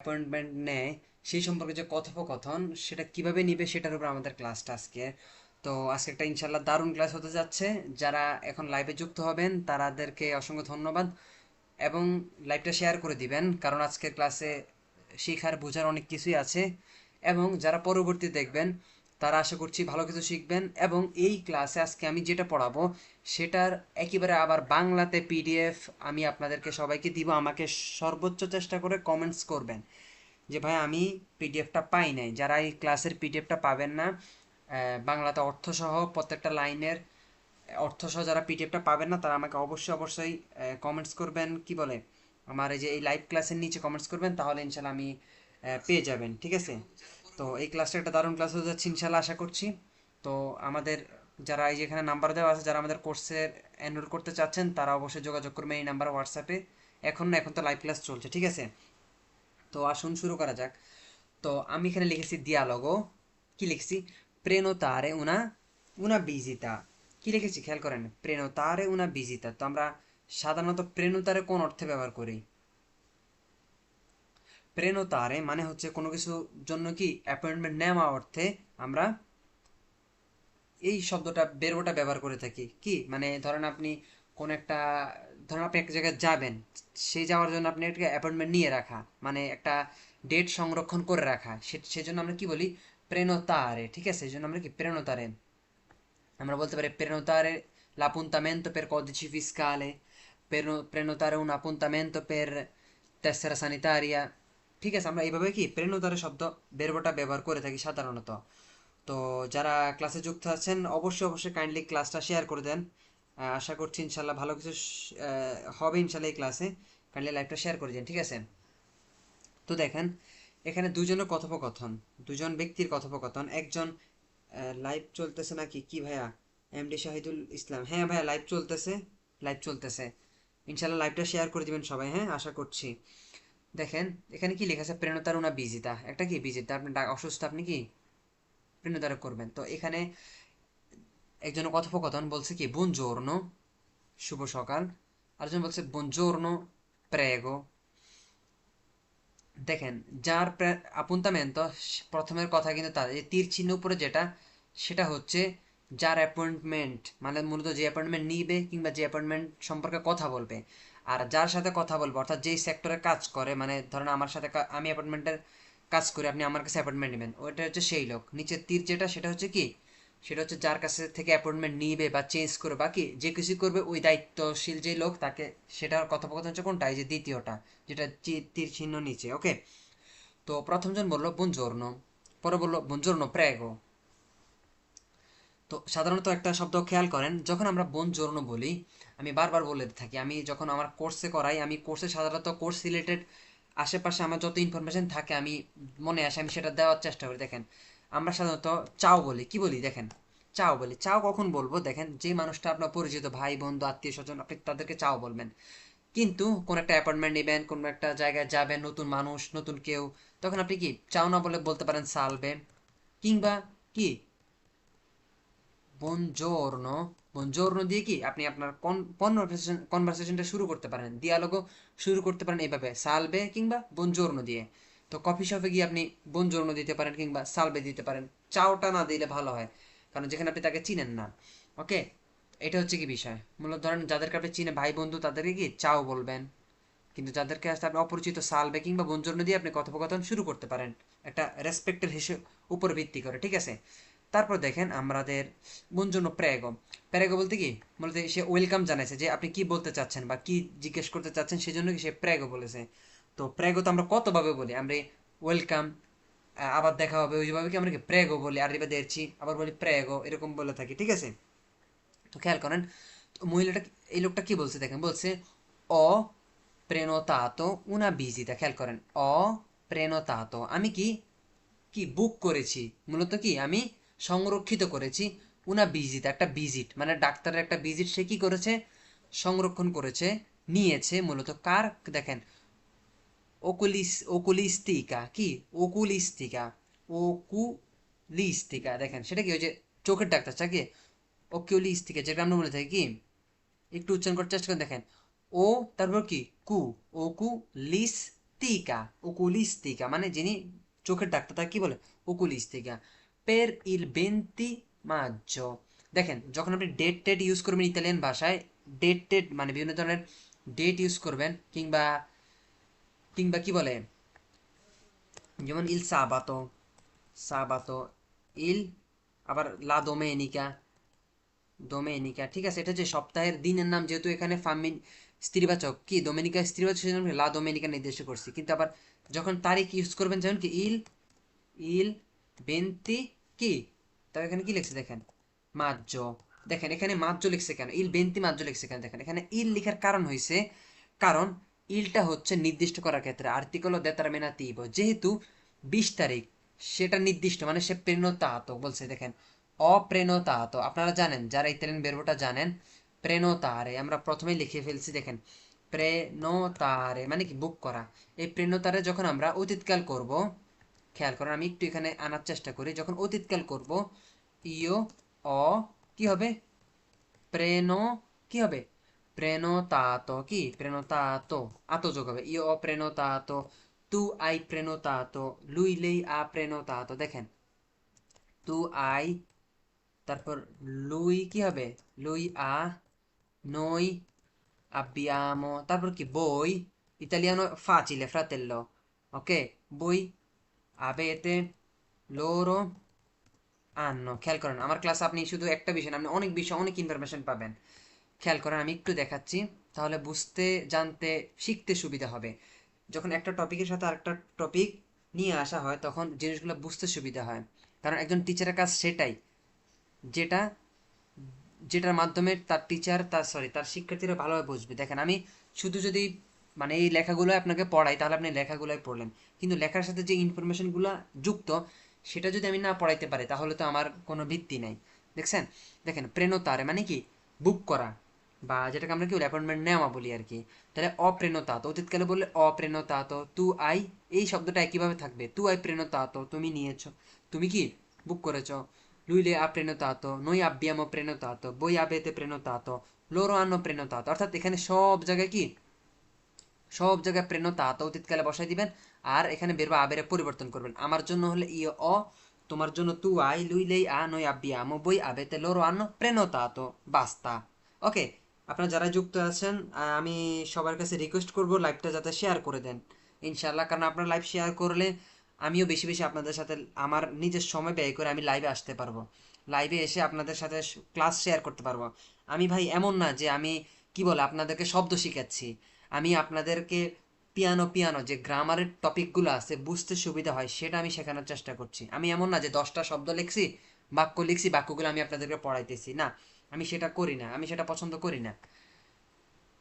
Appointment নেয়, সেই সম্পর্কে যে কথোপকথন, সেটা কীভাবে নিবে সেটার উপর আমাদের ক্লাসটা আজকে। তো আজকে একটা ইনশাল্লাহ দারুণ ক্লাস হতে যাচ্ছে। যারা এখন লাইভে যুক্ত হবেন তাদেরকে অসংখ্য ধন্যবাদ এবং লাইভটা শেয়ার করে দিবেন, কারণ আজকের ক্লাসে শেখার বোঝার অনেক কিছুই আছে। এবং যারা পরবর্তী দেখবেন তারা আশা করছি ভালো কিছু শিখবেন এবং এই ক্লাসে আজকে আমি যেটা পড়াবো, সেটার একেবারে আবার বাংলাতে পিডিএফ আমি আপনাদেরকে সবাইকে দিব, আমাকে সর্বোচ্চ চেষ্টা করে কমেন্টস করবেন। যে ভাই, আমি পিডিএফটা পাই নাই। যারা এই ক্লাসের পিডিএফটা পাবেন না বাংলাতে অর্থসহ প্রত্যেকটা লাইনের অর্থসহ যারা পিডিএফটা পাবেন না, তারা আমাকে অবশ্যই অবশ্যই কমেন্টস করবেন। কি বলে? আমার এই যে এই লাইভ ক্লাসের নিচে কমেন্টস করবেন, তাহলে ইনশাল্লাহ আমি পেয়ে যাবেন। ঠিক আছে? তো এই ক্লাসটা একটা দারুণ ক্লাস হতে যাচ্ছে, ইনশাল্লাহ আশা করছি। তো আমাদের যারা এই যে এখানে নাম্বার দেওয়া আছে, যারা আমাদের কোর্সের এনরোল করতে চাচ্ছেন, তারা অবশ্যই যোগাযোগ করবেন এই নাম্বার হোয়াটসঅ্যাপে এখন না, এখন তো লাইভ ক্লাস চলছে, ঠিক আছে? তো আসুন, শুরু করা যাক। তো আমি এখানে লিখেছি দিয়ালগো কি লিখেছি? প্রেনোতারে উনা উনা বিজিতা কি লিখেছি? খেয়াল করেন প্রেনোতারে উনা বিজিতা তো আমরা সাধারণত প্রেনোতারে কোন অর্থে ব্যবহার করি? প্রেনোতারে মানে হচ্ছে কোনো কিছুর জন্য কি অ্যাপয়েন্টমেন্ট নেওয়া অর্থে আমরা এই শব্দটা বেরোটা ব্যবহার করে থাকি। কি? মানে ধরেন আপনি কোন একটা, ধরেন আপনি এক জায়গায় যাবেন সেই যাওয়ার জন্য আপনি একটা অ্যাপয়েন্টমেন্ট নিয়ে রাখা মানে একটা ডেট সংরক্ষণ করে রাখা। সে- জন্য আমরা কি বলি? প্রেনোতারে ঠিক আছে? সেই জন্য আমরা কি? প্রেনোতারে আমরা বলতে পারি prenotare l'appuntamento per codice fiscale per- prenotare un appuntamento per tessera sanitaria ঠিক আছে, আমরা এইভাবে কি প্রেনোতারে শব্দ বেরবোটা ব্যবহার করে থাকি সাধারণত। তো যারা ক্লাসে যুক্ত আছেন, অবশ্যই অবশ্যই কাইন্ডলি ক্লাসটা শেয়ার করে দেন। আশা করছি ইনশাল্লাহ ভালো কিছু হবে ইনশাল্লাহ এই ক্লাসে কাইন্ডলি লাইভটা শেয়ার করে দেন, ঠিক আছে? তো দেখেন, এখানে দুজনের কথোপকথন, দুজন ব্যক্তির কথোপকথন। একজন লাইভ চলতেছে নাকি? কি ভাইয়া? এমডি শাহিদুল ইসলাম। হ্যাঁ ভাইয়া লাইভ চলতেছে লাইভ চলতেছে। ইনশাল্লাহ লাইভটা শেয়ার করে দিবেন সবাই হ্যাঁ? আশা করছি। দেখেন, এখানে কি লেখা আছে? প্রেরণতার উনা বিজিতা। একটা কি? বিজিতা। আপনি অসুস্থ আপনি কি? প্রেরণতার করবেন। তো এখানে একজনের কথোপকথন বলছে কি বোন বুনজোর্নো, শুভ সকাল। আরেকজন বলছে বোন বুনজোর্নো, প্রেগো। দেখেন, যার আপুন্তামেন্তো, প্রথমের কথা কিন্তু তার। এই তীর চিহ্ন উপরে যেটা, সেটা হচ্ছে যার অ্যাপয়েন্টমেন্ট মানে মূলত যে অ্যাপয়েন্টমেন্ট নিবে কিংবা যে অ্যাপয়েন্টমেন্ট সম্পর্কে কথা বলবে। আর যার সাথে কথা বলব, অর্থাৎ যেই সেক্টরে কাজ করে মানে ধরেন আমার সাথে আমি অ্যাপয়েন্টমেন্টের কাজ করি, আপনি আমার কাছে অ্যাপয়েন্টমেন্ট নেবেন, ওইটা হচ্ছে সেই লোক। নিচের তীর যেটা, সেটা হচ্ছে কি? সেটা হচ্ছে যার কাছে থেকে অ্যাপয়েন্টমেন্ট নিবে বা চেঞ্জ করবে, বা কি? যে কিছু করবে, ওই দায়িত্বশীল যে লোক, তাকে সেটার কথোপকথন হচ্ছে কোনটা? এই যে দ্বিতীয়টা, যেটা তীর চিহ্ন নিচে ওকে তো প্রথমজন বলল বুনজোর্নো পরে বলল বুনজোর্নো প্রেগো। তো সাধারণত একটা শব্দ খেয়াল করেন, যখন আমরা বনজোর্নো বলি আমি বারবার বলে থাকি, আমি যখন আমার কোর্সে করাই, আমি কোর্সে সাধারণত কোর্স রিলেটেড আশেপাশে আমার যত ইনফরমেশন থাকে, আমি মনে আসে, আমি সেটা দেওয়ার চেষ্টা করি। দেখেন, আমরা সাধারণত চাও বলি। কি বলি? দেখেন, চাও বলি। চাও কখন বলব? দেখেন, যে মানুষটা আপনার পরিচিত, ভাই, বন্ধু, আত্মীয় স্বজন, আপনি তাদেরকে চাও বলবেন। কিন্তু কোন একটা অ্যাপয়েন্টমেন্ট নেবেন, কোন একটা জায়গায় যাবেন, নতুন মানুষ, নতুন কেউ, তখন আপনি কি চাও না বলে বলতে পারেন, সালবে কিংবা কি? বনজোর্নো বনজোর্নো দিয়ে কি আপনি আপনার কনভারসেশন কনভারসেশনটা শুরু করতে পারেন দিয়ালগো শুরু করতে পারেন এইভাবে, সালবে কিংবা বনজোর্নো দিয়ে। তো কফি শপে গিয়ে আপনি বনজোর্নো দিতে পারেন কিংবা সালবে দিতে পারেন, চাওটা না দিলে ভালো হয়, কারণ যেখানে আপনি তাকে চিনেন না। ওকে এটা হচ্ছে কি বিষয়? মূলত ধরেন যাদেরকে আপনি চিনে, ভাই বন্ধু তাদেরকে কি চাও বলবেন? কিন্তু যাদেরকে আসতে আপনি অপরিচিত সালবে কিংবা বঞ্জন্য দিয়ে আপনি কথোপকথন শুরু করতে পারেন, একটা রেসপেক্টের হিসেব, উপর ভিত্তি করে, ঠিক আছে? তারপর দেখেন আমাদের বঞ্জন্য প্রেগো প্রেগো বলতে কি? মূলত সে ওয়েলকাম জানাইছে যে আপনি কি বলতে চাচ্ছেন বা কি জিজ্ঞেস করতে চাচ্ছেন সেজন্য কি সে প্রেগো বলেছে। তো প্রেগো তো আমরা কতভাবে বলি? আমরা ওয়েলকাম আবার দেখা হবে ওইভাবে কি আমরা কি প্রেগো বলি? আর এবার দেখছি, আবার বলি প্রেগো এরকম বলে থাকি, ঠিক আছে? তো খেয়াল করেন মহিলাটা এই লোকটা কি বলছে দেখেন? বলছে, অ প্রেনোতাতো উনা বিজিতা। খেয়াল করেন, অ প্রেনোতাতো আমি কি কি বুক করেছি? মূলত কি? আমি সংরক্ষিত করেছি। উনা ভিজিট একটা ভিজিট মানে ডাক্তারের একটা ভিজিট সে কি করেছে? সংরক্ষণ করেছে, নিয়েছে মূলত কার, দেখেন ওকুলিস ওকুলিস্টিকা কি? ওকুলিস্টিকা ওকুলিস্টিকা দেখেন, সেটা কি? যে চোখের ডাক্তার কি? ওকিউলিস্টিকা যেটা আমরা বলে থাকি, কি? একটু উচ্চারণ করার চেষ্টা করে দেখেন, ও, তারপর কি? কু ওকুলিস্তিকা ওকুলিস্তিকা মানে যিনি চোখের ডাক্তার, তাকে কি বলে? ওকুলিস্তিকা পের ইল বেন্তি মাজ্জো দেখেন, যখন আপনি ডেট টেট ইউজ করবেন ইতালিয়ান ভাষায় ডেট টেট মানে বিভিন্ন ধরনের ডেট ইউজ করবেন, কিংবা কিংবা কি বলে? যেমন ইল সাবাতো সাবাতো ইল আবার লা দোমে দোমেনিকা ডোমেনিকা ঠিক আছে? এটা যে সপ্তাহের দিনের নাম, যেহেতু এখানে ফামিন স্ত্রীবাচক। কি? দোমেনিকা স্ত্রীবাচক সেজন্য লা দোমেনিকা নির্দেশ করছি। কিন্তু আবার যখন তারিখ ইউজ করবেন, যেমন কি? ইল ইল বেন্তি কি? তবে এখানে কি লিখছে দেখেন? মাজ্জ দেখেন, এখানে মাজ্জ লিখছে কেন? ইল বেন্তি মাজ্জ লিখছে কেন? দেখেন, এখানে ইল লিখার কারণ হয়েছে কারণ ইলটা হচ্ছে নির্দিষ্ট করার ক্ষেত্রে। আর্টিকল দেতারমেনাতিভ যেহেতু বিশ তারিখ, সেটা নির্দিষ্ট মানে সে প্রেণতাত বলছে, দেখেন। অপ্রেণতাত আপনারা জানেন, যারা ইতালিয়ান বেরবোটা জানেন, প্রেণতারে, আমরা প্রথমেই লিখে ফেলছি, দেখেন। প্রেণতারে মানে কি? বুক করা। এই প্রেণতারে যখন আমরা অতীতকাল করব খেয়াল করেন আমি একটু এখানে আনার চেষ্টা করি। যখন অতীতকাল করব ইও অ, কি হবে? প্রেন কি হবে? প্রেন কি? প্রেন আত যোগ হবে। ইও অ তু, আই প্রেন লুই, লেই, আ প্রেন দেখেন, তু, আই, তারপর লুই, কি হবে? লুই, আ, নই আবিয়াম তারপর কি? বই, ইতালিয়ানো, ফা, চিলে ওকে? বই avete loro hanno, খেয়াল করেন, আমার ক্লাস আপনি শুধু একটা বিষয় আপনি অনেক বিষয়, অনেক ইনফরমেশন পাবেন। খেয়াল করেন, আমি একটু দেখাচ্ছি, তাহলে বুঝতে, জানতে, শিখতে সুবিধা হবে। যখন একটা টপিকের সাথে আরেকটা টপিক নিয়ে আসা হয়, তখন জিনিসগুলো বুঝতে সুবিধা হয়। কারণ একজন টিচারের কাজ সেটাই, যেটা, যেটার মাধ্যমে তার টিচার তার সরি তার শিক্ষার্থীরা ভালোভাবে বুঝবে। দেখেন, আমি শুধু যদি মানে এই লেখাগুলো আপনাকে পড়াই তাহলে আপনি লেখাগুলোই পড়লেন। কিন্তু লেখার সাথে যে ইনফরমেশনগুলো যুক্ত, সেটা যদি আমি না পড়াইতে পারি, তাহলে তো আমার কোনো ভিত্তি নাই। দেখছেন? দেখেন, প্রেণতারে মানে কি? বুক করা, বা যেটাকে আমরা কি বলি অ্যাপয়েন্টমেন্ট নেওয়া বলি আর কি। তাহলে অপ্রেণতাত, অতীতকালে বললে অপ্রেণতাত, তু আই, এই শব্দটা একইভাবে থাকবে। তু আই প্রেণতাত, তুমি নিয়েছো। তুমি কি? বুক করেছ। লুইলে আ প্রেণতাত, নই আব্বিয়ামো প্রেণতাত, বই আবেতে প্রেণতাত, লোরো আন্ন প্রেণতাত। অর্থাৎ এখানে সব জায়গায় কি? সব জায়গায় প্রেণতাত অতীতকালে বসাই দিবেন, আর এখানে বেরবা আবেরে পরিবর্তন করবেন। আমার জন্য হলে ই অ তোমার জন্য তু আই লুইলেই আ নই আব্বিয়ামো বই আবেতে লোরো আন্ন প্রেণতাত বাস্তা ওকে, আপনারা যারা যুক্ত আছেন আমি সবার কাছে রিকোয়েস্ট করব লাইভটা যাতে শেয়ার করে দেন। ইনশাল্লাহ কারণ আপনারা লাইভ শেয়ার করলে আমিও বেশি বেশি আপনাদের সাথে আমার নিজের সময় ব্যয় করে আমি লাইভে আসতে পারব। লাইভে এসে আপনাদের সাথে ক্লাস শেয়ার করতে পারব। আমি ভাই এমন না যে আমি, কি বলে, আপনাদেরকে শব্দ শিখাচ্ছি। আমি আপনাদেরকে পিয়ানো পিয়ানো যে গ্রামারের টপিকগুলো আছে, বুঝতে সুবিধা হয়, সেটা আমি শেখানোর চেষ্টা করছি। আমি এমন না যে দশটা শব্দ লিখছি, বাক্য লিখছি, বাক্যগুলো আমি আপনাদেরকে পড়াইতেছি। না, আমি সেটা করি না, আমি সেটা পছন্দ করি না।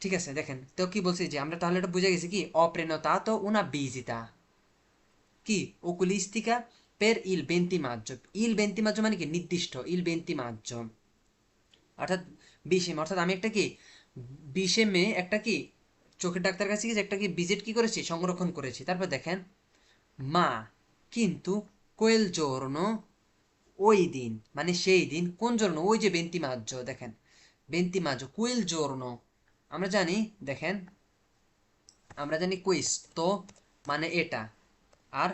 ঠিক আছে, দেখেন, তো কি বলছি যে, আমরা তাহলে এটা বুঝে গেছি কি? অপ্রেণতা তো উনা বিজিতা। কি? ওকুলিস্তিকা পের ইল বেন্তি মাজ্য ইল বেন্তি মাজ্য মানে কি? নির্দিষ্ট, ইল বেন্তি মাজ্য অর্থাৎ বিশে মে অর্থাৎ আমি একটা কি? বিশে মে একটা কি? চোখের ডাক্তার কাছে গিয়ে একটা কি ভিজিট কি করেছি, সংরক্ষণ করেছি। তারপর দেখেন, মা, কিন্তু কোয়েল জোরনো ওই দিন মানে সেই দিন, কোন জন্য ওই যে বেন্তি মাজ্য দেখেন, বেন্তি মাজ্য কুইল জোর্ন আমরা জানি, দেখেন, আমরা জানি কুইস তো মানে এটা, আর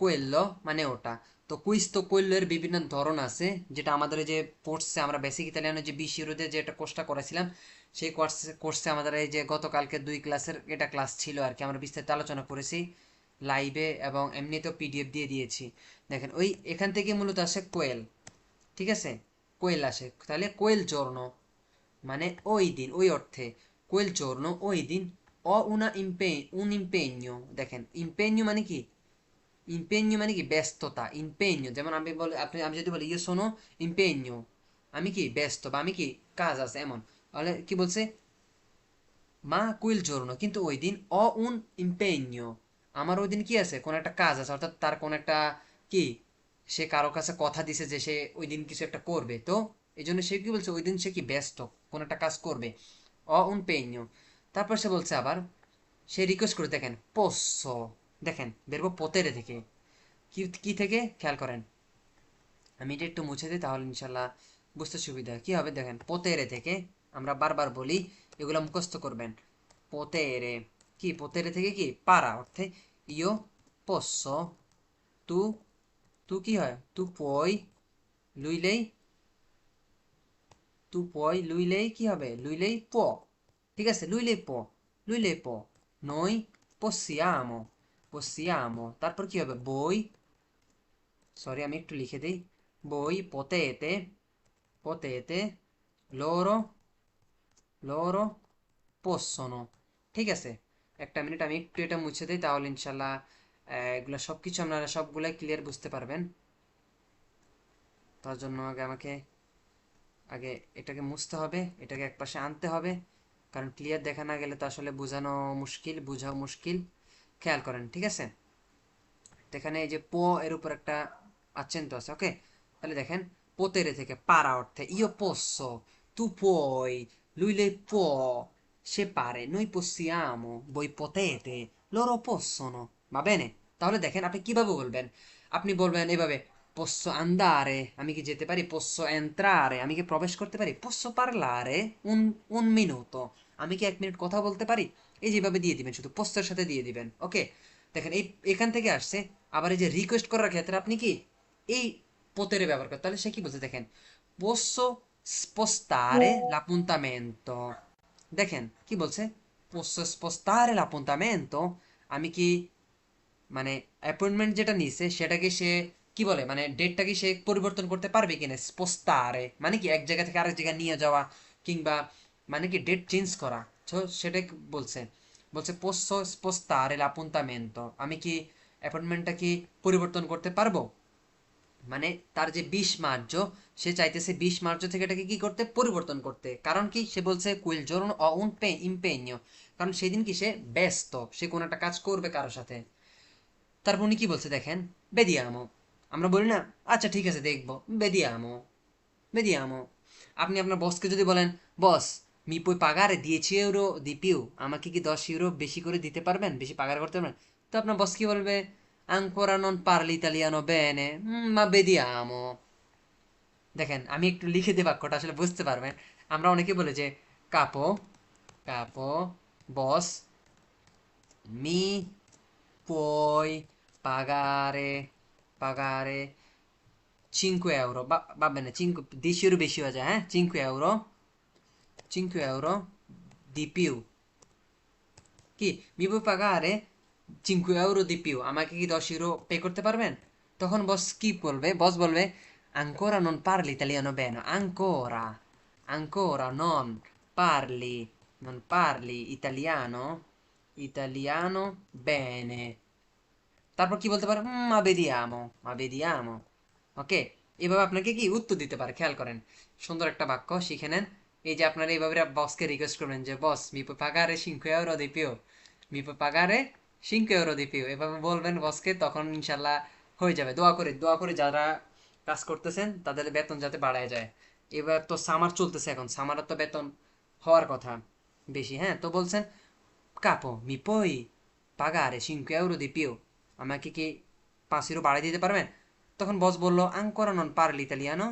কোয়েল্লো মানে ওটা। তো কুইজ তো কোয়েল্লোর বিভিন্ন ধরন আছে, যেটা আমাদের যে পড়ছে আমরা বেসিক ইতালিয়ানো যে বিশ ইউরোতে যে একটা কোর্সটা করেছিলাম সেই কোর্সে কোর্সে আমাদের এই যে গতকালকে দুই ক্লাসের এটা ক্লাস ছিল আর কি। আমরা বিস্তারিত আলোচনা করেছি লাইভে এবং এমনিতেও পিডিএফ দিয়ে দিয়েছি। দেখেন, ওই এখান থেকে মূলত আসে কোয়েল, ঠিক আছে? কোয়েল আসে। তাহলে কোয়েল চর্ণ মানে ওই দিন, ওই অর্থে কোয়েল চর্ণ ওই দিন অ উনা ইম্পে উন ইম্পেঞ্ঞ দেখেন ইম্পেঞ্ঞ মানে কি? ইম্পেঞ্ঞ মানে কি? ব্যস্ততা ইম্পেঞ্ঞ যেমন আমি বলি, আপনি, আমি যদি বলি ইয়ে শোনো ইম্পেঞ্ঞ আমি কি? ব্যস্ত বা আমি কি? কাজ আছে, এমন। তাহলে কি বলছে মা কুইল চর্ণ কিন্তু ওই দিন অ উন ইম্পেঞ্ঞ আমার ওই দিন কি আছে কোন একটা কাজ আছে অর্থাৎ তার কোন একটা কি সে কারও কাছে কথা দিছে যে সে ওই দিন কিছু একটা করবে তো এই জন্য সে কি বলছে ওই দিন সে কি ব্যস্ত কোন একটা কাজ করবে অ উন পেইন্য তারপর সে বলছে আবার সে রিকোয়েস্ট করে দেখেন পোস্য দেখেন বেরবো পোতেরে থেকে কি কি থেকে খেয়াল করেন আমি এটা একটু মুছে দিই তাহলে ইনশাল্লাহ বুঝতে সুবিধা কি হবে দেখেন পোতেরে থেকে আমরা বারবার বলি এগুলো মুখস্থ করবেন পোতেরে কি পোতেরে থেকে কি পারা অর্থে ইও posso তু তু কি হয় তু puoi lui lei তু puoi lui lei কি হবে lui lei può ঠিক আছে lui lei può lui lei può noi possiamo possiamo তারপর কি হবে voi সরি আমি একটু লিখে দিই voi potete potete loro loro possono ঠিক আছে? একটা মিনিট আমি একটু এটা মুছে দিই, তাহলে ইনশাল্লাহ এগুলো সব কিছু আপনারা সবগুলাই ক্লিয়ার বুঝতে পারবেন। তার জন্য আগে আমাকে, আগে এটাকে মুছতে হবে, এটাকে একপাশে আনতে হবে। কারণ ক্লিয়ার দেখা না গেলে তো আসলে বোঝানো মুশকিল, বোঝাও মুশকিল। খেয়াল করেন, ঠিক আছে? এখানে এই যে পো এর উপর একটা accento আছে ওকে তাহলে দেখেন potere থেকে, পারা অর্থে io posso তু puoi lui lei può সে পারে noi possiamo, voi potete, loro possono, va bene? তাহলে দেখেন আপনি কীভাবে বলবেন আপনি বলবেন এভাবে posso andare আমি কি যেতে পারি posso entrare আমি কি প্রবেশ করতে পারি posso parlare un un minuto. আমি কি এক মিনিট কথা বলতে পারি এই যেভাবে দিয়ে দিবেন শুধু পোস্টের সাথে দিয়ে দিবেন ওকে দেখেন এই এখান থেকে আসছে আবার এই যে রিকোয়েস্ট করার ক্ষেত্রে আপনি কি এই পোতেরে ব্যবহার করেন তাহলে সে কি বলছে দেখেন posso spostare l'appuntamento. দেখেন কি বলছে posso spostare l'appuntamento? আমি কি মানে অ্যাপয়েন্টমেন্ট যেটা নিছে সেটাকে সে কি বলে? মানে ডেটটা কি সে পরিবর্তন করতে পারবে কিনা? স্পোস্তারে মানে কি এক জায়গা থেকে আরেক জায়গায় নিয়ে যাওয়া কিংবা মানে কি ডেট চেঞ্জ করা? তো সেটাই বলছে? বলছে পোস্টো স্পোস্তারে l'appuntamento. আমি কি অ্যাপয়েন্টমেন্টটা কি পরিবর্তন করতে পারব? মানে তার যে বিশ মার্চ সে চাইতেছে বিশ মার্চ থেকে এটাকে কি করতে? পরিবর্তন করতে। কারণ কি? সে বলছে, কুইল জরুন অ un pe- কারণ সেদিন কি সে ব্যস্ত, সে কোনো একটা কাজ করবে কারোর সাথে। তারপর উনি কি বলছে দেখেন? বেদিয়ামো। আমরা বলি না আচ্ছা ঠিক আছে, দেখব। বেদিয়ামো। বেদিয়ামো। আপনি আপনার বসকে যদি বলেন, বস মি পুই পাগারে দিয়েছি ইউরো দি পিউ আমাকে কি দশ ইউরো বেশি করে দিতে পারবেন? বেশি পাগার করতে পারবেন? তো আপনার বস কি বলবে? আঙ্কোরা নন পারলি ইতালিয়ানো বেনে মা বেদিয়ামো দেখেন আমি একটু লিখে দিই বাক্যটা আসলে বুঝতে পারবেন। আমরা অনেকে বলে যে কাপো কাপো বস মি puoi pagare pagare 5 euro va, va bene 5 10 euro বেশি হয়ে যায় হ্যাঁ? 5 euro 5 euro di più। কি? mi puoi pagare 5 euro di più. আমাকে কি 10 ইউরো পে করতে পারবেন তখন বস কি বলবে বস বলবে ancora non parli italiano bene. Ancora. Ancora non parli non parli italiano italiano bene. তারপর কি বলতে পারে "উম, মা বেদিয়ামো মা বেদিয়ামো ওকে এভাবে আপনাকে কি উত্তর দিতে পারে খেয়াল করেন সুন্দর একটা বাক্য শিখে নেন এই যে আপনারা এইভাবে বসকে রিকোয়েস্ট করবেন যে বস মি puoi pagare 5 euro di più? মি puoi pagare 5 euro di più এভাবে বলবেন বসকে, তখন ইনশাল্লাহ হয়ে যাবে। দোয়া করে দোয়া করে যারা কাজ করতেছেন, তাদের বেতন যাতে বাড়ায় যায়। এবার তো সামার চলতেছে এখন সামারের তো বেতন হওয়ার কথা বেশি হ্যাঁ? তো বলছেন, কাপো pagare 5 euro di più আমাকে কি পাঁচ ইউরো বাড়িয়ে দিতে পারবেন? তখন বস বলল ancora non parli italiano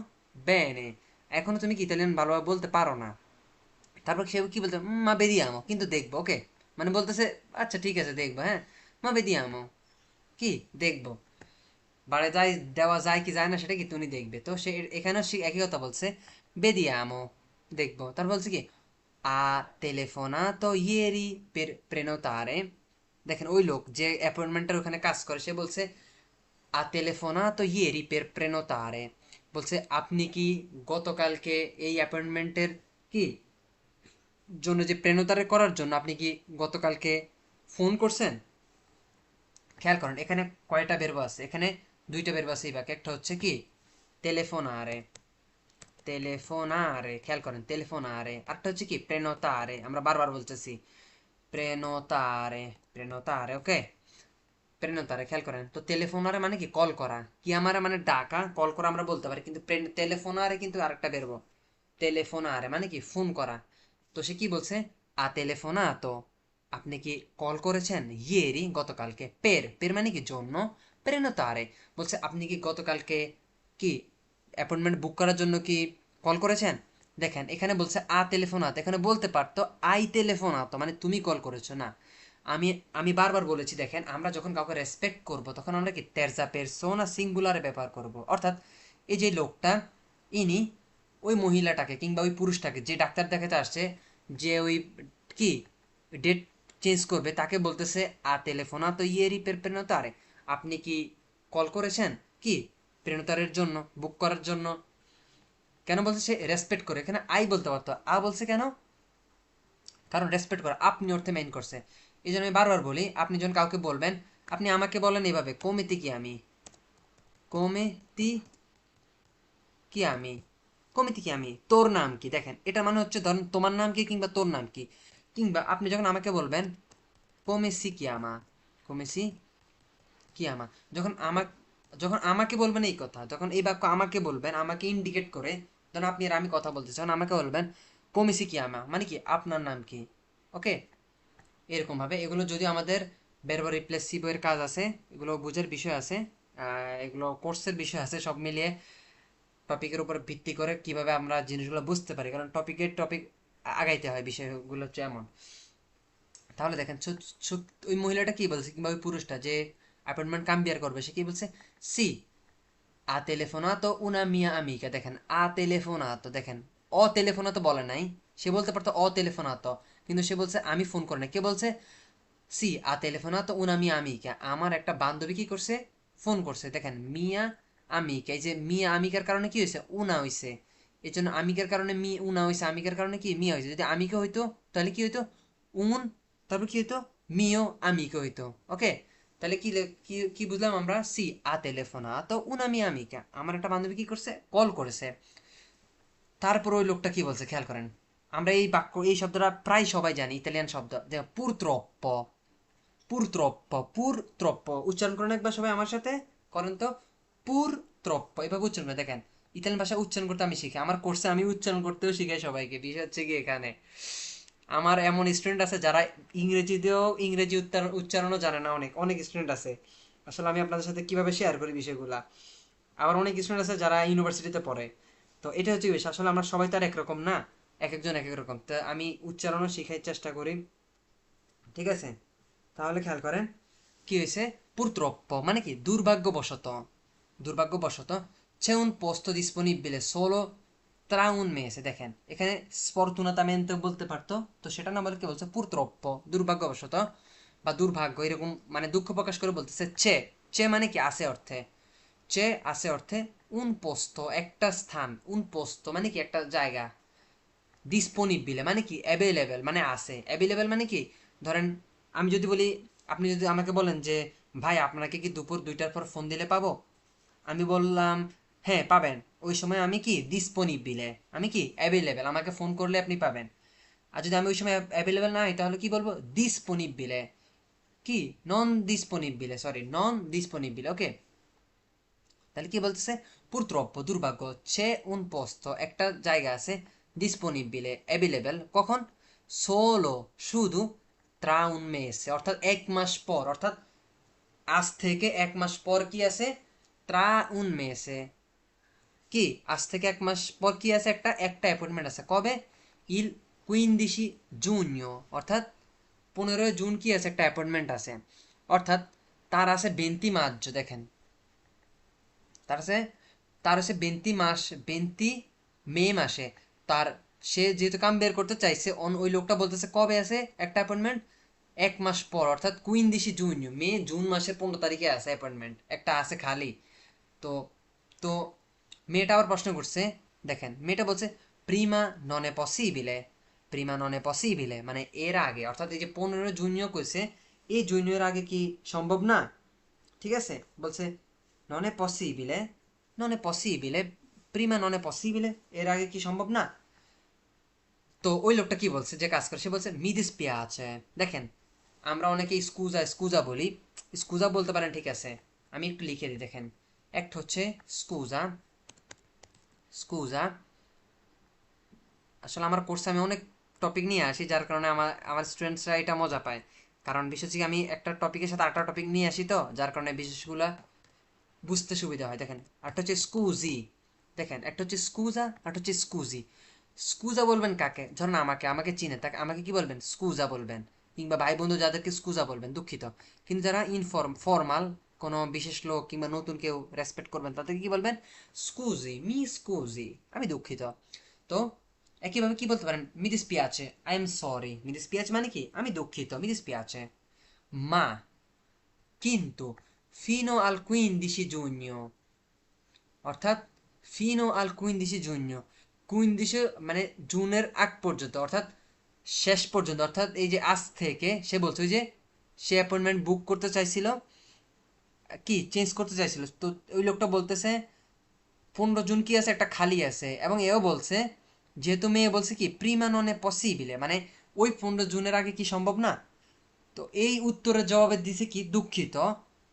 bene এখনও তুমি কি ইতালিয়ান ভালোভাবে বলতে পারো না? তারপর সে কি বলতে মা, বেরিয়ে আমো কিন্তু দেখব, ওকে? মানে বলতেছে আচ্ছা ঠিক আছে, দেখব হ্যাঁ? মা বেদিয়ামো কি? দেখব। বাড়ে যায় দেওয়া যায় কি যায় না সেটা কি তুমি দেখবে। তো সে এখানেও সে একই কথা বলছে বেদিয়ামো দেখব। তার বলছে কি telefonato ieri per prenotare দেখেন ওই লোক যে অ্যাপয়েন্টমেন্টের ওখানে কাজ করে, সে বলছে ha telefonato ieri per prenotare বলছে, আপনি কি গতকালকে এই অ্যাপয়েন্টমেন্টের কি জন্য যে প্রেনতারে করার জন্য আপনি কি গতকালকে ফোন করছেন? খেয়াল করেন, এখানে কয়টা বেরবো আছে? এখানে দুইটা বেরবো আছে এই একটা হচ্ছে কি? টেলিফোন আরে টেলিফোন আরে খেয়াল করেন টেলিফোনারে আরটা হচ্ছে কি? প্রেণতা আরে আমরা বারবার বলতেছি প্রেনতারে প্রেনতারে ওকে প্রেনতারে খেয়াল করেন। তো টেলিফোনারে মানে কি? কল করা। কি আমারে মানে ডাকা? কল করা আমরা বলতে পারি, কিন্তু টেলিফোনারে কিন্তু আরেকটা বেরবো টেলিফোনারে মানে কি? ফোন করা। তো সে কি বলছে? আ টেলিফোনাতো আপনি কি কল করেছেন? ইয়েরি গতকালকে। পের পের মানে কি? জন্য? প্রেনতারে বলছে, আপনি কি গতকালকে কি অ্যাপয়েন্টমেন্ট বুক করার জন্য কি কল করেছেন? দেখেন, এখানে বলছে, আ টেলিফোনাতো এখানে বলতে পারতো, আই টেলিফোনাতো মানে তুমি কল করেছ, না। আমি আমি বারবার বলেছি, দেখেন, আমরা যখন কাউকে রেসপেক্ট করব, তখন আমরা কি তেরজা পের পেরসোনা সিঙ্গুলারে ব্যবহার করব? অর্থাৎ এই যে লোকটা, ইনি ওই মহিলাটাকে কিংবা ওই পুরুষটাকে, যে ডাক্তার দেখাতে আসছে, যে ওই কি ডেট চেঞ্জ করবে, তাকে বলতেছে আ টেলিফোনা তো ইয়েরি পের পেনতারে আপনি কি কল করেছেন? কি? প্রেরণতারের জন্য বুক করার জন্য। কেন বলছে সে? রেসপেক্ট করে। এখানে আই বলতে পারতো। আ বলছে কেন? কারণ রেসপেক্ট করে। আপনি অর্থে মেইন করছে। এই জন্য আমি বারবার বলি, আপনি যখন কাউকে বলবেন, আপনি আমাকে বলেন এভাবে, কমিতি কি আমি? কমিতি কি আমি? কমিতি কি আমি? তোর নাম কি? দেখেন, এটা মানে হচ্ছে ধরেন তোমার নাম কি কিংবা তোর নাম কি? কিংবা আপনি যখন আমাকে বলবেন, কমেসি কি আমা? কমেসি কি আমা? যখন আমার, যখন আমাকে বলবেন এই কথা, যখন এই বাক্য আমাকে বলবেন, আমাকে ইন্ডিকেট করে, ধরুন আপনি আর আমি কথা বলতেছি, যখন আমাকে বলবেন, কমেসি কি আমা? মানে কি? আপনার নাম কি? ওকে? এরকম ভাবে এগুলো যদি আমাদের বেরবো রিপ্লেসিভ এর কাজ আছে, এগুলো বুঝের বিষয় আছে এগুলো কোর্সের বিষয় আছে, সব মিলিয়ে টপিকের উপর ভিত্তি করে কীভাবে আমরা জিনিসগুলো বুঝতে পারি। কারণ টপিকের টপিক আগাইতে হয় বিষয়গুলো হচ্ছে এমন। তাহলে দেখেন ওই মহিলাটা কি বলছে? কিংবা ওই পুরুষটা যে অ্যাপয়েন্টমেন্ট কাম্বিয়ার করবে, সে কি বলছে? সি, আ telefonato una mia amica দেখেন, আ telefonato দেখেন, অ telefonato বলে নাই। সে বলতে পারতো, অ telefonato কিন্তু সে বলছে, আমি ফোন করে না কে বলছে? সি, আ telefonato una mia amica আমার একটা বান্ধবী কি করছে? ফোন করছে। দেখেন, মিয়া আমিকা, এই যে মিয়া আমিকার কারণে কি হয়েছে? উনা হয়েছে এই জন্য আমিকার কারণে মি, উনা হয়েছে আমিকার কারণে কি? মিয়া হয়েছে যদি আমিকা হইতো, তাহলে কি হইতো? উন, তারপর কি হইতো? মিও আমিকা হইতো। ওকে? তাহলে কি কি বুঝলাম আমরা? সি, আ টেলিফোনা তো উনা মিয়া আমিকা। আমার একটা বান্ধবী কি করছে? কল করেছে। তারপর ওই লোকটা কি বলছে? খেয়াল করেন। আমরা এই বাক্য, এই শব্দটা প্রায় সবাই জানি, ইতালিয়ান শব্দ। যে পুরত্রপ্প। পুরত্রপ্প পুরত্রপ্প। উচ্চারণ করেন একবার সবাই আমার সাথে। করেন তো। পুর ত্রপ্প এভাবে উচ্চারণ করে দেখেন ইতালিয়ান ভাষা উচ্চারণ করতে আমি শিখি। আমার কোর্সে আমি উচ্চারণ করতেও শিখাই সবাইকে বিষয় হচ্ছে কি এখানে। আমার এমন স্টুডেন্ট আছে যারা ইংরেজিতেও ইংরেজি উচ্চারণও জানে না অনেক। অনেক স্টুডেন্ট আছে। আসলে আমি আপনাদের সাথে কীভাবে শেয়ার করি বিষয়গুলা? আবার অনেক স্টুডেন্ট আছে যারা ইউনিভার্সিটিতে পড়ে। তো এটা হচ্ছে বিষয়। আসলে আমরা সবাই তো আর একরকম না। এক একজন এক এক রকম। তো আমি উচ্চারণও শিখাই চেষ্টা করি। ঠিক আছে? তাহলে খেয়াল করেন, কি হয়েছে? পুত্রপ্প মানে কি? দুর্ভাগ্যবশত। দুর্ভাগ্যবশত c'è un posto disponibile solo tra un mese, দেখেন। এখানে স্পর্তুনাতামেন্তে বলতে পারতো, তো সেটা না বলে কি বলছে? purtroppo দুর্ভাগ্যবশত বা দুর্ভাগ্য, এরকম মানে দুঃখ প্রকাশ করে বলতেছে চে। চে মানে কি? আছে অর্থে। চে আছে অর্থে উন পোস্ত একটা স্থান উন পোস্ত মানে কি? একটা জায়গা। ডিসপোনিবিলে মানে কি? অ্যাভেলেবেল মানে আছে। অ্যাভেলেবেল মানে কি? ধরেন, আমি যদি বলি, আপনি যদি আমাকে বলেন যে, ভাই, আপনাকে কি দুপুর দুইটার পর ফোন দিলে পাবো? আমি বললাম হ্যাঁ পাবেন। ওই সময় আমি কি ডিসপোনিবিলে আমি কি অ্যাভেলেবেল আমাকে ফোন করলে আপনি পাবেন। আর যদি আমি ওই সময় অ্যাভেলেবেল না তাহলে কি বলব? ডিসপোনিবিলে কি? নন ডিসপোনিবিলে সরি নন ডিসপোনিবিলে ওকে তাহলে কি বলতেছে? পুত্রপ্প দুর্ভাগ্য, সে উন পোস্ত একটা জায়গা আছে ডিসপোনিবিলে অ্যাভেলেবেল কখন? সোলো শুধু ত্রা উন মেসে। অর্থাৎ এক মাস পর, অর্থাৎ আজ থেকে এক মাস পর কি আছে? ত্রা উন মেসে কি? আজ থেকে এক মাস পর কি আছে একটা? একটা অ্যাপয়েন্টমেন্ট আছে। কবে? ইল কুইন্দিশি জুনিও অর্থাৎ পনেরোই জুন কি আছে? একটা অ্যাপয়েন্টমেন্ট আছে। অর্থাৎ তার আছে বেন্তি মার্চ দেখেন। তার আছে তার আছে বেন্তি মাস, বেন্তি মে মাসে। তার, সে যেহেতু কাম বের করতে চাইছে, অন ওই লোকটা বলতেছে কবে আছে একটা অ্যাপয়েন্টমেন্ট এক মাস পর। অর্থাৎ কুইন্দিশি জুনিও মে জুন মাসের পনেরো তারিখে আছে অ্যাপয়েন্টমেন্ট একটা আছে খালি। তো তো মেয়েটা আবার প্রশ্ন করছে, দেখেন, মেয়েটা বলছে, প্রিমা ননে পসিবিলে, প্রিমা ননে পসিবিলে মানে এর আগে, অর্থাৎ এই যে পনেরো জুনিয়র কইছে এই জুনিয়র আগে কি সম্ভব না? ঠিক আছে? বলছে, ননে পসিবিলে ননে পসিবিলে, প্রিমা ননে পসিবিলে, এর আগে কি সম্ভব না? তো ওই লোকটা কি বলছে, যে কাজ করে, সে বলছে, মিদিস পিয়া আছে দেখেন, আমরা অনেকে স্কুজা স্কুজা বলি, স্কুজা বলতে পারেন, ঠিক আছে, আমি একটু লিখে দিই, দেখেন। একটা হচ্ছে স্কুজা স্কুজা আসলে আমার কোর্সে আমি অনেক টপিক নিয়ে আসি, যার কারণে আমার আমার স্টুডেন্টসরা এটা মজা পায়। কারণ বিশেষ আমি একটা টপিকের সাথে আরেকটা টপিক নিয়ে আসি তো, যার কারণে বিশেষগুলো বুঝতে সুবিধা হয়। দেখেন একটা হচ্ছে স্কুজি দেখেন, একটা হচ্ছে স্কুজা একটা হচ্ছে স্কুজি স্কুজা বলবেন কাকে? ধরেন আমাকে আমাকে চিনে, তাকে, আমাকে কি বলবেন? স্কুজা বলবেন। কিংবা ভাই বন্ধু যাদেরকে স্কুজা বলবেন, দুঃখিত। কিন্তু যারা ইনফর্ম ফর্মাল কোনো বিশেষ লোক কিংবা নতুন কেউ রেসপেক্ট করবেন, তাদেরকে কি বলবেন? স্কুজি মি স্কুজি আমি দুঃখিত। তো, একইভাবে কি বলতে পারেন? মি দিspiace আই এম সরি মি দিspiace মানে কি? আমি দুঃখিত মি dispiace মা কিন্তু, fino al 15 giugno অর্থাৎ ফিনো আল কুইন দিশি কুইন্দিশি জুনিও কুইন্দিশে মানে জুনের আগ পর্যন্ত, অর্থাৎ শেষ পর্যন্ত। অর্থাৎ এই যে আজ থেকে, সে বলছে যে, সে অ্যাপয়েন্টমেন্ট বুক করতে চাইছিল। কি চেঞ্জ করতে চাইছিল? তো ওই লোকটা বলতেছে, পনেরো জুন কি আছে? একটা খালি আছে। এবং এও বলছে, যেহেতু মেয়ে, বলছে কি প্রিমা ননে পসিবিলে মানে ওই পনেরো জুনের আগে কি সম্ভব না? তো এই উত্তরের জবাবে দিছে কি, দুঃখিত।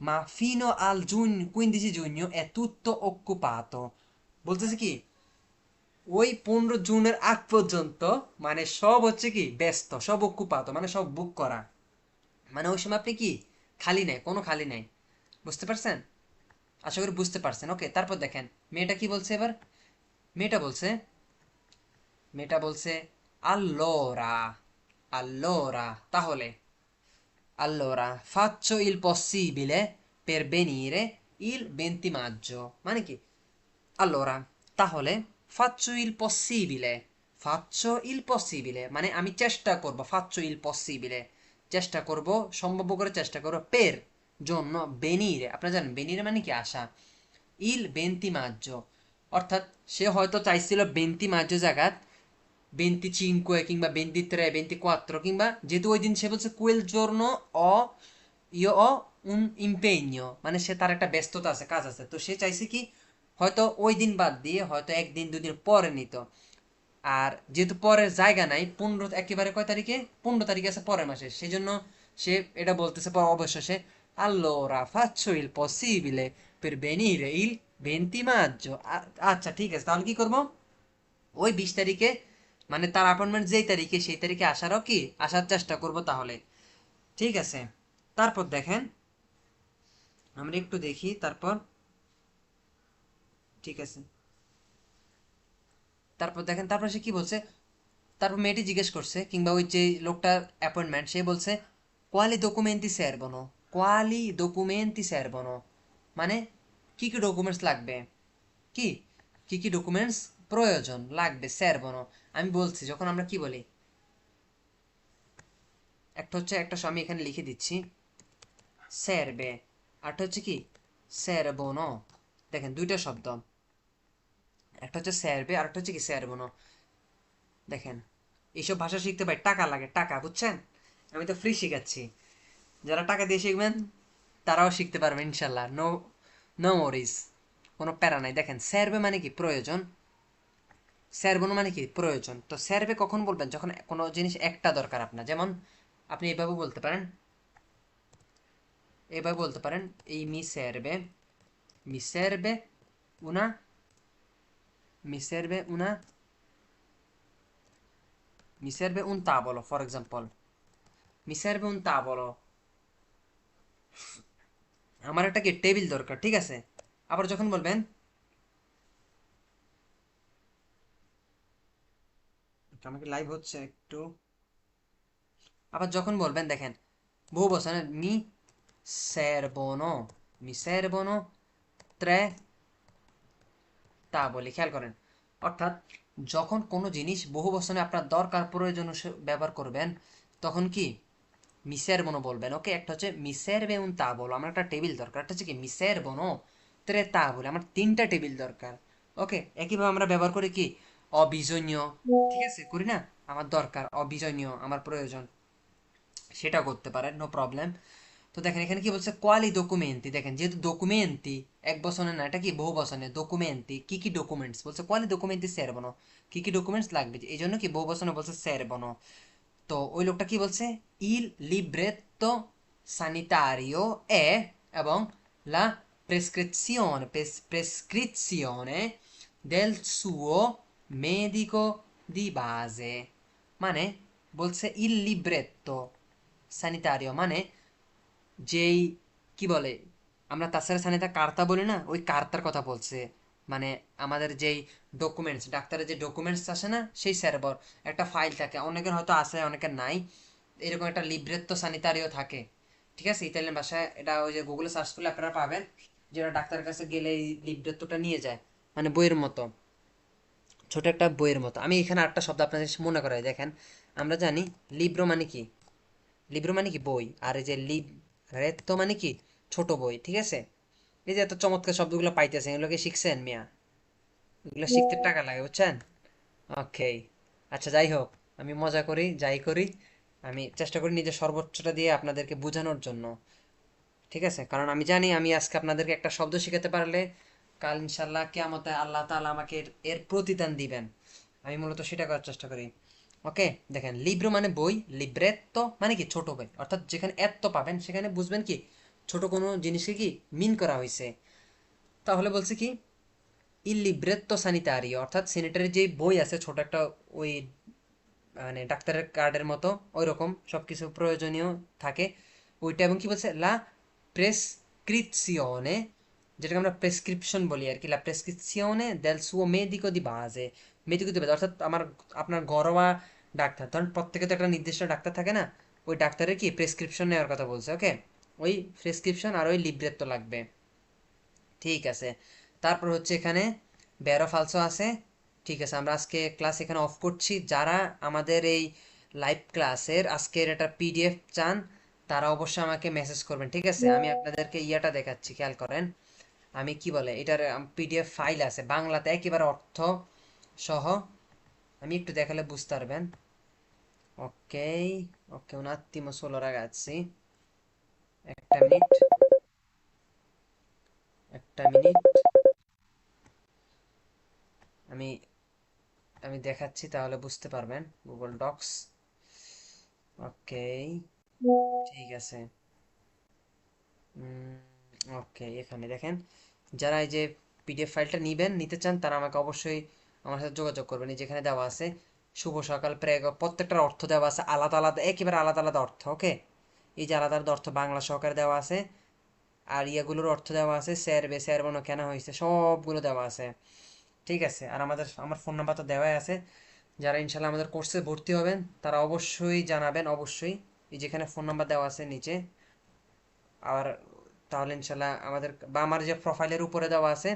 মা ফিনো আল জুন কুইন্দিশি জুনিও এ তুত্তো occupato বলতেছে কি, ওই পনেরো জুনের আগ পর্যন্ত মানে সব হচ্ছে কি, ব্যস্ত, সব অকুপাত মানে সব বুক করা। মানে ওই সময় আপনি কি, খালি নেই, কোনো খালি নেই। বুঝতে পারছেন? আশা করি বুঝতে পারছেন। ওকে, তারপর দেখেন, মেয়েটা কি বলছে এবার? মেয়েটা বলছে মেয়েটা বলছে, আল্লোরা আল্লোরা, তাহলে, আল্লোরা, ফাচ্ছো ইল পসিবিলে পের বেনিরে ইল বেন্তি মাজ্জো। মানে কি? আল্লোরা, তাহলে, ফাচ্ছো ইল পসিবিলে, ফাচ্ছ ইল পসিবিলে। মানে আমি চেষ্টা করব, ফাচ্ছো ইল পসিবিলে। চেষ্টা করব সম্ভব করে চেষ্টা করব, পের জন্য venire আপনারা জানেন venire মানে কি? আসা il 20 maggio অর্থাৎ সে হয়তো চাইছিল 20 maggio জায়গাত 25 কিংবা 23 24 কিংবা যেহেতু ওই দিন সে বলছে quel giorno অ, ইয় অ, উন impegno মানে সে তার একটা ব্যস্ততা আছে, কাজ আছে। তো সে চাইছে কি, হয়তো ওই দিন বাদ দিয়ে হয়তো একদিন দুদিন পরে নিত। আর যেহেতু পরের জায়গা নাই, পনেরো, একেবারে কয় তারিখে? পনেরো তারিখে আছে পরের মাসে। সেই জন্য সে এটা বলতেছে পর অবশেষে allora, faccio il possibile per venire il 20 maggio. আ- আচ্ছা ঠিক আছে তাহলে কি করব ওই বিশ তারিখে মানে তার অ্যাপয়েন্টমেন্ট যেই তারিখে সেই তারিখে আসারও কি আসার চেষ্টা করব তাহলে ঠিক আছে, তারপর দেখেন। আমরা একটু দেখি, তারপর। ঠিক আছে। তারপর দেখেন, তারপর সে কি বলছে? তারপর মেয়েটি জিজ্ঞেস করছে, কিংবা ওই যে লোকটার অ্যাপয়েন্টমেন্ট সে বলছে, কোয়ালি ডকুমেন্টি servono? কোয়ালি ডকুমেন্টি servono? মানে কি কি ডকুমেন্টস লাগবে কি কি কি ডকুমেন্টস প্রয়োজন লাগবে servono. আমি বলছি যখন আমরা কি বলি একটা হচ্ছে একটা আমি এখানে লিখে দিচ্ছি serve আরটা হচ্ছে কি servono দেখেন দুইটা শব্দ একটা হচ্ছে serve আর একটা হচ্ছে কি servono দেখেন এইসব ভাষা শিখতে ভাই টাকা লাগে টাকা বুঝছেন? আমি তো ফ্রি শিখাচ্ছি। যারা টাকা দিয়ে শিখবেন, তারাও শিখতে পারবে, ইনশাল্লাহ। নো নো ওরিজ কোনো প্যারা নাই। দেখেন স্যারবে মানে কি? প্রয়োজন। স্যারবনো মানে কি? প্রয়োজন। তো স্যারবে কখন বলবেন? যখন কোনো জিনিস একটা দরকার আপনার। যেমন, আপনি এভাবে বলতে পারেন, এভাবে বলতে পারেন, এই মি serve mi serve una mi serve una mi serve un tavolo for example mi serve un tavolo আমার একটা কি টেবিল দরকার, ঠিক আছে? আবার যখন বলবেন? আমাকে লাইভ হচ্ছে একটু। আবার যখন বলবেন, দেখেন, বহু বছরের মি servono mi servono tre tavoli খেয়াল করেন। অর্থাৎ, যখন কোনো জিনিস বহু বছরে আপনার দরকার, প্রয়োজন ব্যবহার করবেন, তখন কি মিসের বনো বলবেন ওকে একটা হচ্ছে মিসের বে উন তাবলো আমার একটা টেবিল দরকার, একটা হচ্ছে কি মিসের বনো ত্রে তাবলে আমার তিনটা টেবিল দরকার ওকে একইভাবে আমরা ব্যবহার করি কি, অবিজনীয়, ঠিক আছে, করি না, আমার দরকার, অবিজনীয়, আমার প্রয়োজন, সেটা করতে পারেন নো প্রবলেম তো দেখেন এখানে কি বলছে কোয়ালি ডকুমেন্টি দেখেন যেহেতু ডকুমেন্টি এক বছরের না, এটা কি, বহু বছরের ডকুমেন্টি কি কি ডকুমেন্টস বলছে কোয়ালি ডকুমেন্টি স্যার বনো কি কি ডকুমেন্টস লাগবে, এই জন্য কি বহু বছরে বলছে সেরবনো তো ওই লোকটা কি বলছে ইল লিব্রেত্তো sanitario e এবং la prescrizione pres- prescrizione del suo medico di base মানে বলছে il libretto sanitario মানে যেই কি বলে আমরা তাছাড়া সানিতা কার্তা বলি না ওই কার্তার কথা বলছে মানে আমাদের যেই ডকুমেন্টস ডাক্তারের যে ডকুমেন্টস আসে না, সেই সার্ভার একটা ফাইল থাকে। অনেকের হয়তো আছে, অনেকের নাই। এরকম একটা লিব্রেত্তো সানিতারিও থাকে। ঠিক আছে? ইতালিয়ান ভাষায় এটা ওই যে গুগলে সার্চ করলে আপনারা পাবেন যেটা ডাক্তারের কাছে গেলে এই লিব্রেত্তোটা নিয়ে যায় মানে বইয়ের মতো। ছোট একটা বইয়ের মতো। আমি এখানে আটটা শব্দ আপনাদের মনে করাই। দেখেন, আমরা জানি লিব্রো মানে কি? লিব্রো মানে কি বই? আর এই যে লিব রেত্তো মানে কি? ছোট বই। ঠিক আছে? এই যে এত চমৎকার শব্দগুলো পাইতেছেন এগুলোকে শিখছেন মিয়া? এগুলো শিখতে টাকা লাগে বুঝছেন? ওকে আচ্ছা যাই হোক আমি মজা করি যাই করি। আমি চেষ্টা করি নিজের সর্বোচ্চটা দিয়ে আপনাদেরকে বোঝানোর জন্য। ঠিক আছে? কারণ আমি জানি আমি আজকে আপনাদেরকে একটা শব্দ শিখাতে পারলে কাল ইনশাল্লাহ কেয়ামতে আল্লাহ তাআলা আমাকে এর এর প্রতিদান দিবেন। আমি মূলত সেটা করার চেষ্টা করি। ওকে দেখেন লিব্রো মানে বই লিব্রেত্তো মানে কি? ছোট বই। অর্থাৎ যেখানে এত্তো পাবেন সেখানে বুঝবেন কি? ছোট কোনো জিনিসকে কি মিন করা হয়েছে? তাহলে বলছে কি ইল লিব্রেত্তো সানিটারি অর্থাৎ স্যানিটারি যে বই আছে, ছোট একটা ওই মানে ডাক্তারের কার্ডের মতো ওই রকম সব কিছু প্রয়োজনীয় থাকে, ওইটা এবং কি বলছে, লা প্রেসক্রিপসিওনে যেটাকে আমরা প্রেসক্রিপশন বলি আর কি, লা প্রেসক্রিপসিওনে দেল সুও মেডিকো দি বাজে মেডিকো দি বাজে, অর্থাৎ আমার, আপনার ঘরোয়া ডাক্তার, ধরেন প্রত্যেকে তো একটা নির্দিষ্ট ডাক্তার থাকে না, ওই ডাক্তারের কি প্রেসক্রিপশন নেওয়ার কথা বলছে ওকে ওই প্রেসক্রিপশন আর ওই লিব্রেত্তো লাগবে। ঠিক আছে। তারপর হচ্ছে এখানে ব্যারো ফালসো আছে। ঠিক আছে, আমরা আজকে ক্লাস এখানে অফ করছি। যারা আমাদের এই লাইভ ক্লাসের আজকের এটা পিডিএফ চান, তারা অবশ্যই আমাকে মেসেজ করবেন, ঠিক আছে? আমি আপনাদেরকে ইয়াটা দেখাচ্ছি, খেয়াল করেন। আমি কি বলে, এটার পিডিএফ ফাইল আছে। বাংলাতে একেবারে অর্থ সহ। আমি একটু দেখালে বুঝতে পারবেন। Okay okay un attimo solo একটা মিনিট। একটা মিনিট। আমি আমি দেখাচ্ছি তাহলে বুঝতে পারবেন গুগল ডক্স ওকে ঠিক আছে। ওকে এখানে দেখেন। যারা এই যে পিডিএফ ফাইলটা নিবেন, নিতে চান, তারা আমাকে অবশ্যই আমার সাথে যোগাযোগ করবেন। যেখানে দেওয়া আছে, শুভ সকাল প্রেগ প্রত্যেকটার অর্থ দেওয়া আছে, আলাদা আলাদা, একেবারে আলাদা আলাদা অর্থ ওকে এই যে আলাদা আলাদা অর্থ বাংলা সহকারে দেওয়া আছে, আর ইয়াগুলোর অর্থ দেওয়া আছে, স্যার বে, স্যার বনো, কেন হয়েছে সবগুলো দেওয়া আছে। ঠিক আছে? আর আমাদের, আমার ফোন নাম্বার তো দেওয়াই আছে। যারা ইনশাল্লাহ আমাদের কোর্সে ভর্তি হবেন, তারা অবশ্যই জানাবেন, অবশ্যই। এই যেখানে ফোন নাম্বার দেওয়া আছে নিচে। আর তাহলে ইনশাল্লাহ আমাদের, বা আমার যে প্রোফাইলের উপরে দেওয়া আছে,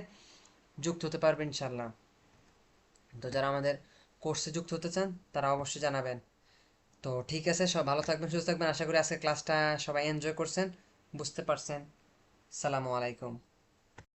যুক্ত হতে পারবে ইনশাল্লাহ। তো যারা আমাদের কোর্সে যুক্ত হতে চান, তারা অবশ্যই জানাবেন। তো ঠিক আছে, সব ভালো থাকবেন, সুস্থ থাকবেন। আশা করি আজকে ক্লাসটা সবাই এনজয় করছেন, বুঝতে পারছেন। সালামু আলাইকুম।